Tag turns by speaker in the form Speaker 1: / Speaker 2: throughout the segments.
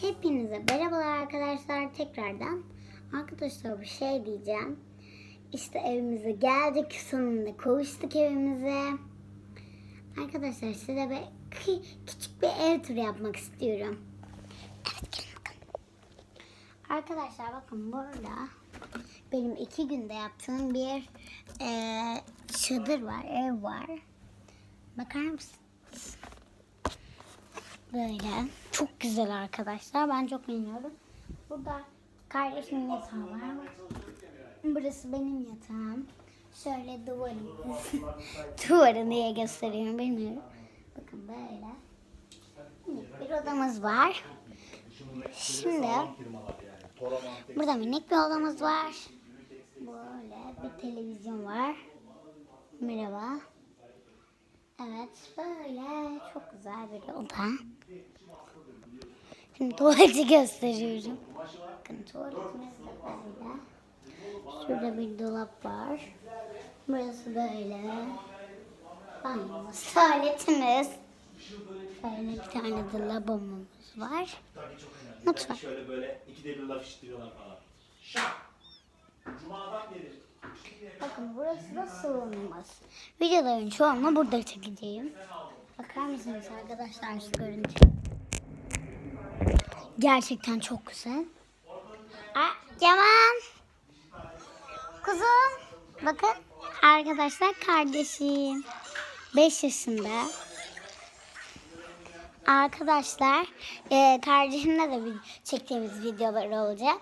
Speaker 1: Hepinize merhabalar arkadaşlar tekrardan. Arkadaşlar bir şey diyeceğim. İşte evimize geldik. Sonunda kavuştuk evimize. Arkadaşlar size bir küçük bir ev turu yapmak istiyorum. Evet gelin. Arkadaşlar bakın burada benim iki günde yaptığım bir eee çadır var, ev var. Bakar mısınız? Böyle. Çok güzel arkadaşlar. Ben çok beğeniyorum. Burada kardeşimin yatağı var. Burası benim yatağım. Şöyle duvarımız. Duvarı niye gösteriyorum bilmiyorum. Bakın böyle. Bir odamız var. Şimdi burada minik bir odamız var. Böyle bir televizyon var. Merhaba. Evet böyle çok güzel bir oda. Şimdi tuvaleti gösteriyorum. Bakın tuvaletimiz de böyle. Şurada bir dolap var. Burası böyle. Banyomuz, tuvaletimiz. Böyle bir tane de lavabomuz var. Mutfak.
Speaker 2: Şöyle böyle ikide bir laf işitiriyorlar falan. Şak! Cuma'dan beri.
Speaker 1: Bakın burası da salonumuz. Videoların çoğunu burada çekeceğim. Bakar mısınız arkadaşlar şu görüntü? Gerçekten çok güzel. Aa, Yaman. Kuzum. Bakın arkadaşlar kardeşim. 5 yaşında. Arkadaşlar e, kardeşimle de bir çektiğimiz videolar olacak.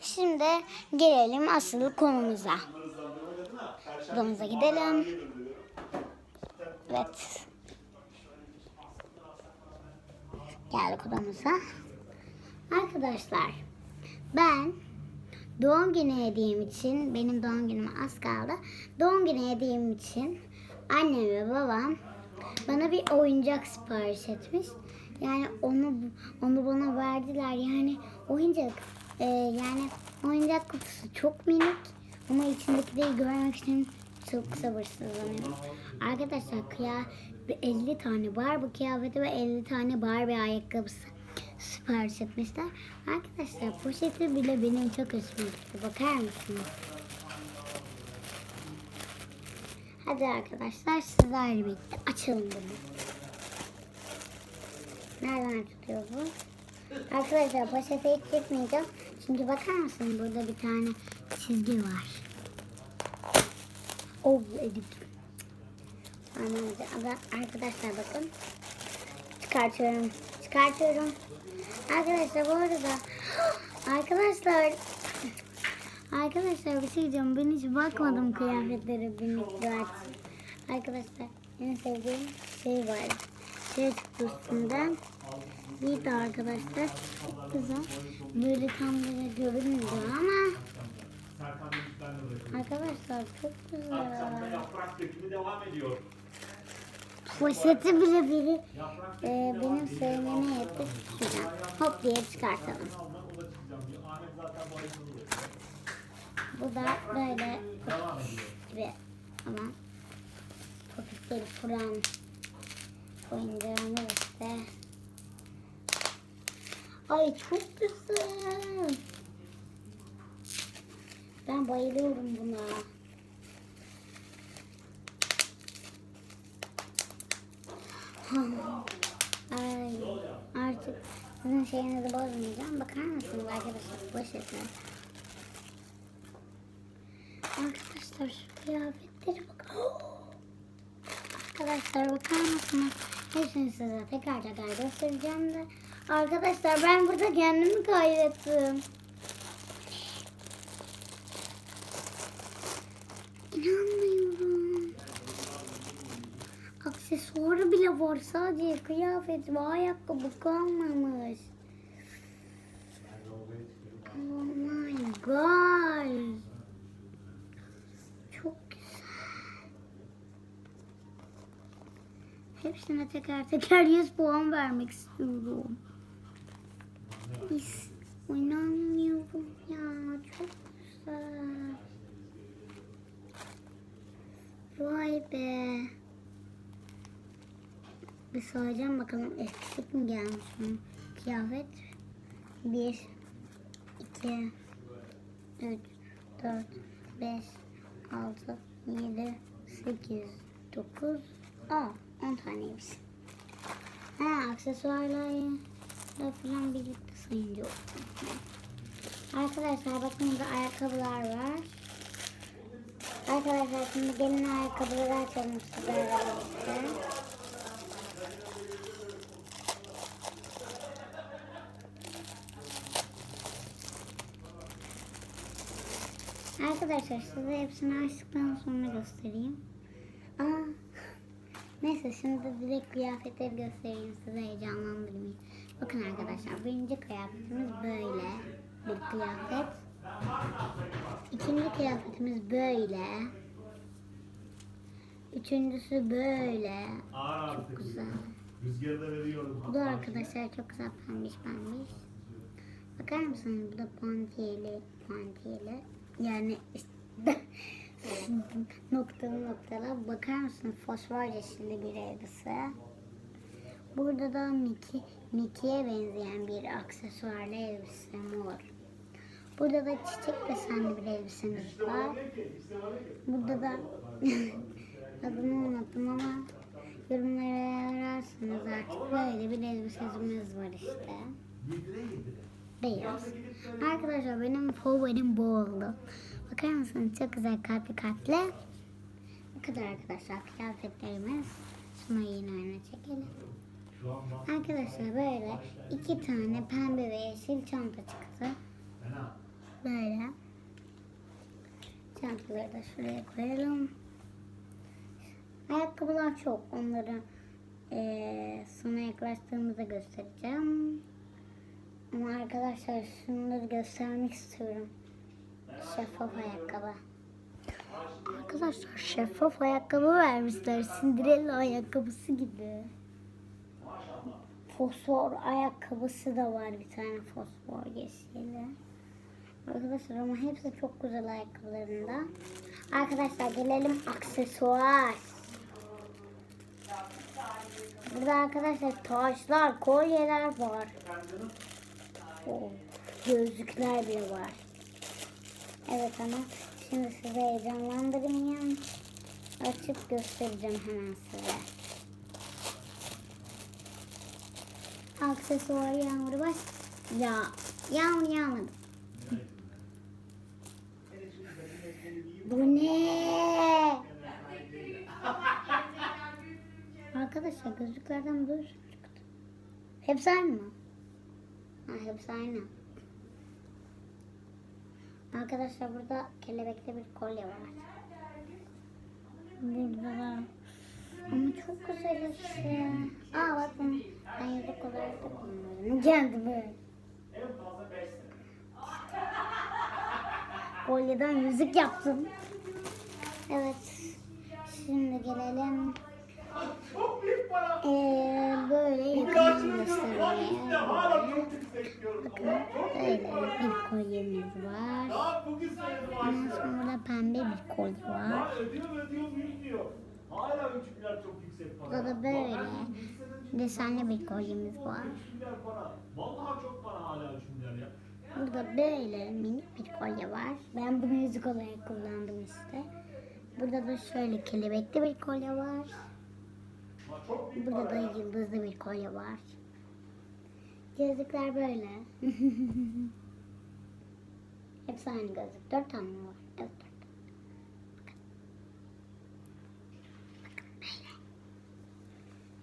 Speaker 1: Şimdi gelelim asıl konumuza. Odamıza gidelim. Evet. Geldik odamıza. Arkadaşlar ben doğum günü hediyem için benim doğum günüme az kaldı. Doğum günü hediyem için annem ve babam bana bir oyuncak sipariş etmiş. Yani onu onu bana verdiler. Yani oyuncak e, yani oyuncak kutusu çok minik ama içindekileri görmek için çok sabırsızlanıyorum. Arkadaşlar kıya 50 tane Barbie kıyafeti ve 50 tane Barbie ayakkabısı sipariş etmişler. Arkadaşlar poşeti bile benim çok hoşuma gitti. Bakar mısınız? Hadi arkadaşlar sizlerle birlikte açalım bunu. Nereden tutuyor bu? Arkadaşlar poşete hiç çekmeyeceğim. Çünkü bakar mısın burada bir tane çizgi var. Oh Edip. Arkadaşlar bakın. Çıkartıyorum. Çıkartıyorum. Arkadaşlar bu arada arkadaşlar Arkadaşlar bir şey diyeceğim. Ben hiç bakmadım kıyafetlere binlikler. Arkadaşlar en sevdiğim şey var. Şey çıktı üstünden. Bir de arkadaşlar çok güzel. Böyle tam böyle görünmüyor ama arkadaşlar çok güzel. Poşeti bile biri e, benim sevmeme yetti. Güzel. Hop diye çıkartalım. Bu da böyle gibi ama popitleri kuran oyuncağımız işte. Ay çok güzel. Ben bayılıyorum buna. Ay artık sizin şeyinizi bozmayacağım. Bakar mısınız arkadaşlar poşetler? Arkadaşlar şu kıyafetleri bak. Arkadaşlar bakar mısınız? Hepsini size tekrar tekrar göstereceğim de. Arkadaşlar ben burada kendimi kaybettim. İnanmıyorum. Aksesuarı bile var sadece kıyafet ve ayakkabı kalmamış. Oh my god. Çok güzel. Hepsine teker teker 100 puan vermek istiyorum. Biz oynamıyorum ya. Çok güzel. Vay be. Bir soracağım bakalım eksik mi gelmiş bunun kıyafet. 1, 2, 3, 4, 5, 6, 7, 8, 9, 10. 10 taneymiş. Ha, aksesuarlarla falan birlikte sayınca. Arkadaşlar bakın burada ayakkabılar var. Arkadaşlar şimdi gelin ayakkabıları açalım sizlerle birlikte. Arkadaşlar size hepsini açtıktan sonra göstereyim. Neyse şimdi direkt kıyafetleri göstereyim size heyecanlandırmayayım. Bakın arkadaşlar birinci kıyafetimiz böyle bir kıyafet. İkinci kıyafetimiz böyle. Üçüncüsü böyle. Çok güzel. Bu da arkadaşlar çok güzel pembiş pembiş. Bakar mısınız bu da puantiyeli puantiyeli. Yani işte noktalı noktalı. Bakar mısınız fosfor yeşilli bir elbise. Burada da Mickey, Mickey'e benzeyen bir aksesuarlı elbise mor. Burada da çiçek desenli bir elbisemiz var. Burada da adını unuttum ama yorumlara yazarsanız artık böyle bir elbisemiz var işte. Beyaz. Arkadaşlar benim favorim bu oldu. Bakar mısınız çok güzel kalpli kalpli. Bu kadar arkadaşlar kıyafetlerimiz. Şunu yine öne çekelim. Arkadaşlar böyle iki tane pembe ve yeşil çanta çıktı. Böyle. Çantaları da şuraya koyalım. Ayakkabılar çok. Onları eee sonra yaklaştığımızda göstereceğim. Ama arkadaşlar şunları göstermek istiyorum. Şeffaf ayakkabı. Arkadaşlar şeffaf ayakkabı vermişler. Cinderella ayakkabısı gibi. Fosfor ayakkabısı da var bir tane fosfor yeşili. Arkadaşlar ama hepsi çok güzel ayakkabılarında. Arkadaşlar gelelim aksesuar. Burada arkadaşlar taşlar, kolyeler var. Oo, gözlükler bile var. Evet ama şimdi size heyecanlandırmayayım. Açıp göstereceğim hemen size. Aksesuar yağmuru baş. Ya yağmur yağmadı. Bu ne? Arkadaşlar gözlüklerden böyle çıktı. Hepsi aynı mı? Ha, hepsi aynı. Arkadaşlar burada kelebekli bir kolye var. Burada da ama çok güzel işte. Aa bak bunu ben yüzük olarak da kullanıyorum.
Speaker 2: 5 sene.
Speaker 1: Kolyeden yüzük yaptım. Evet. Şimdi gelelim. Ee, böyle yakından
Speaker 2: biraz
Speaker 1: böyle bir kolyemiz var. Ondan sonra pembe bir kolye var.
Speaker 2: Ya ödüyor ödüyor büyütmüyor. Hala 3 milyar çok yüksek para.
Speaker 1: Burada da böyle desenli bir kolyemiz var.
Speaker 2: 3 milyar para. Vallahi çok para hala 3 milyar ya.
Speaker 1: Burada böyle minik bir kolye var. Ben bunu yüzük olarak kullandım işte. Burada da şöyle kelebekli bir kolye var. Burada da yıldızlı bir kolye var. Gözlükler böyle. Hepsi aynı gözlük. Dört tane var? Evet dört.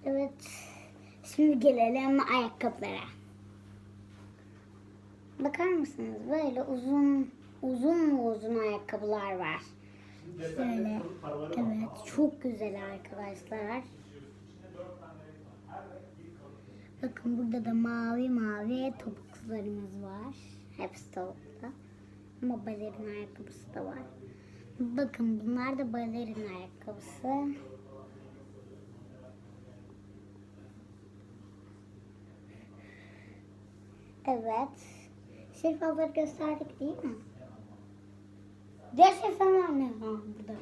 Speaker 1: Evet. Şimdi gelelim ayakkabılara. Bakar mısınız? Böyle uzun uzun mu uzun ayakkabılar var. Şöyle. Evet. Çok güzel arkadaşlar. Bakın burada da mavi mavi topuklarımız var. Hepsi topuklu. Ama balerin ayakkabısı da var. Bakın bunlar da balerin ayakkabısı. Evet. Şeffafları gösterdik değil mi? Diğer şeffaflar ne? Ha, burada.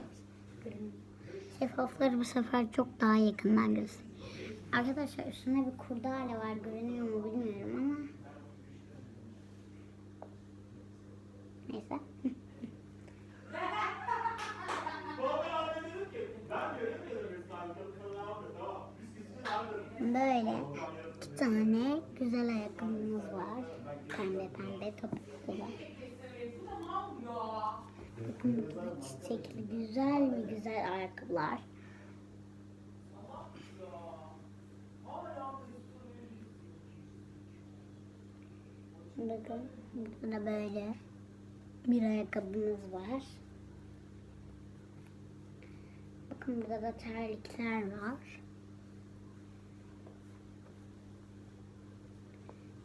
Speaker 1: Şeffafları bu sefer çok daha yakından göstereyim. Arkadaşlar üstünde bir kurda kurdale var. Görünüyor mu bilmiyorum ama. Neyse. Böyle iki tane güzel ayakkabımız var. Pembe pembe topuklu var. Bakın çiçekli güzel mi güzel ayakkabılar. Bakın burada da böyle bir ayakkabımız var. Bakın burada da terlikler var.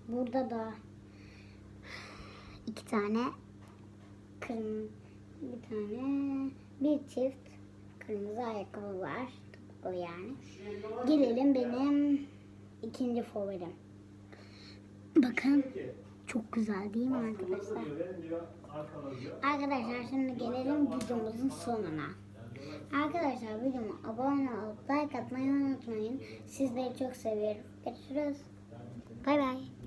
Speaker 1: Burada da iki tane kırmızı bir tane bir çift kırmızı ayakkabı var. Topuklu yani. Gelelim benim ikinci favorim. Bakın çok güzel değil mi arkadaşlar? Arkadaşlar şimdi gelelim videomuzun sonuna. Arkadaşlar videoma abone olup like atmayı unutmayın. Sizleri çok seviyorum. Görüşürüz. Bay bay.